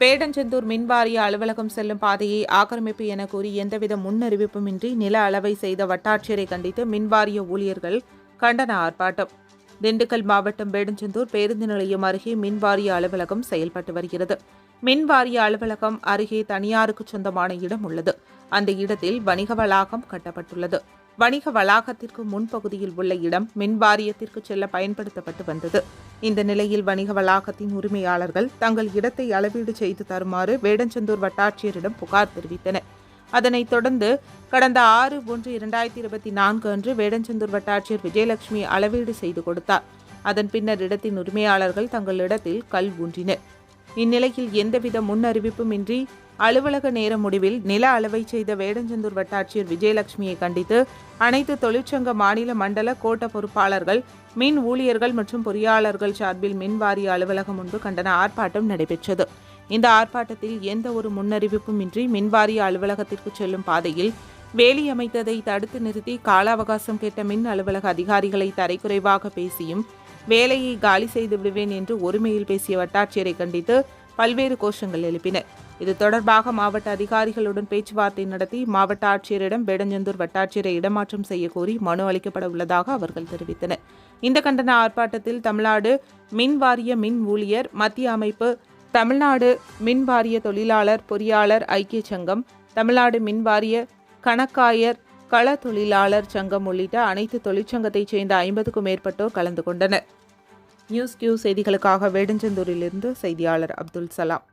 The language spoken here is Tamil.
பேடஞ்செந்தூர் மின்வாரிய அலுவலகம் செல்லும் பாதையை ஆக்கிரமிப்பு என கூறி எந்தவித முன்னறிவிப்புமின்றி நில அளவை செய்த வட்டாட்சியரை கண்டித்து மின்வாரிய ஊழியர்கள் கண்டன ஆர்ப்பாட்டம். திண்டுக்கல் மாவட்டம் பேடஞ்செந்தூர் பேருந்து நிலையம் அருகே மின்வாரிய அலுவலகம் செயல்பட்டு வருகிறது. மின்வாரிய அலுவலகம் அருகே தனியாருக்கு சொந்தமான இடம் உள்ளது. அந்த இடத்தில் வணிக வளாகம் கட்டப்பட்டுள்ளது. வணிக வளாகத்திற்கு முன்பகுதியில் உள்ள இடம் மின்வாரியத்திற்கு செல்ல பயன்படுத்தப்பட்டு வந்தது. இந்த நிலையில் வணிக வளாகத்தின் உரிமையாளர்கள் தங்கள் இடத்தை அளவீடு செய்து தருமாறு வேடஞ்சந்தூர் வட்டாட்சியரிடம் புகார் தெரிவித்தனர். அதனைத் தொடர்ந்து கடந்த ஆறு ஒன்று இரண்டாயிரத்தி இருபத்தி நான்கு அன்று வேடஞ்சந்தூர் வட்டாட்சியர் விஜயலட்சுமி அளவீடு செய்து கொடுத்தார். அதன் பின்னர் இடத்தின் உரிமையாளர்கள் தங்கள் இடத்தில் கல் ஊன்றினர். இந்நிலையில் எந்தவித முன்னறிவிப்புமின்றி அலுவலக நேர முடிவில் நில அளவை செய்த வேடஞ்சந்தூர் வட்டாட்சியர் விஜயலட்சுமியை கண்டித்து அனைத்து தொழிற்சங்க மாநில மண்டல கோட்ட பொறுப்பாளர்கள் மின் ஊழியர்கள் மற்றும் பொறியாளர்கள் சார்பில் மின் வாரிய அலுவலகம் முன்பு கண்டன ஆர்ப்பாட்டம் நடைபெற்றது. இந்த ஆர்ப்பாட்டத்தில் எந்த ஒரு முன்னறிவிப்புமின்றி மின்வாரிய அலுவலகத்திற்கு செல்லும் பாதையில் வேலி அமைத்ததை தடுத்து நிறுத்தி கால அவகாசம் கேட்ட மின் அலுவலக அதிகாரிகளை தரைக்குறைவாக பேசியும் வேலையை காலி செய்து விடுவேன் என்று ஒருமையில் பேசிய வட்டாட்சியரை கண்டித்து பல்வேறு கோஷங்கள் எழுப்பினர் இது தொடர்பாக மாவட்ட அதிகாரிகளுடன் பேச்சுவார்த்தை நடத்தி மாவட்ட ஆட்சியரிடம் வேடஞ்செந்தூர் வட்டாட்சியரை இடமாற்றம் செய்ய கோரி மனு அளிக்கப்பட உள்ளதாக அவர்கள் தெரிவித்தனர். இந்த கண்டன ஆர்ப்பாட்டத்தில் தமிழ்நாடு மின் வாரிய மின் ஊழியர் மத்திய அமைப்பு தமிழ்நாடு மின் வாரிய தொழிலாளர் பொறியாளர் ஐக்கிய சங்கம் தமிழ்நாடு மின் வாரிய கணக்காயர் கள தொழிலாளர் சங்கம் உள்ளிட்ட அனைத்து தொழிற்சங்கத்தைச் சேர்ந்த ஐம்பதுக்கும் மேற்பட்டோர் கலந்து கொண்டனர். நியூஸ் கியூ செய்திகளுக்காக வேடஞ்செந்தூரிலிருந்து செய்தியாளர் அப்துல் சலாம்.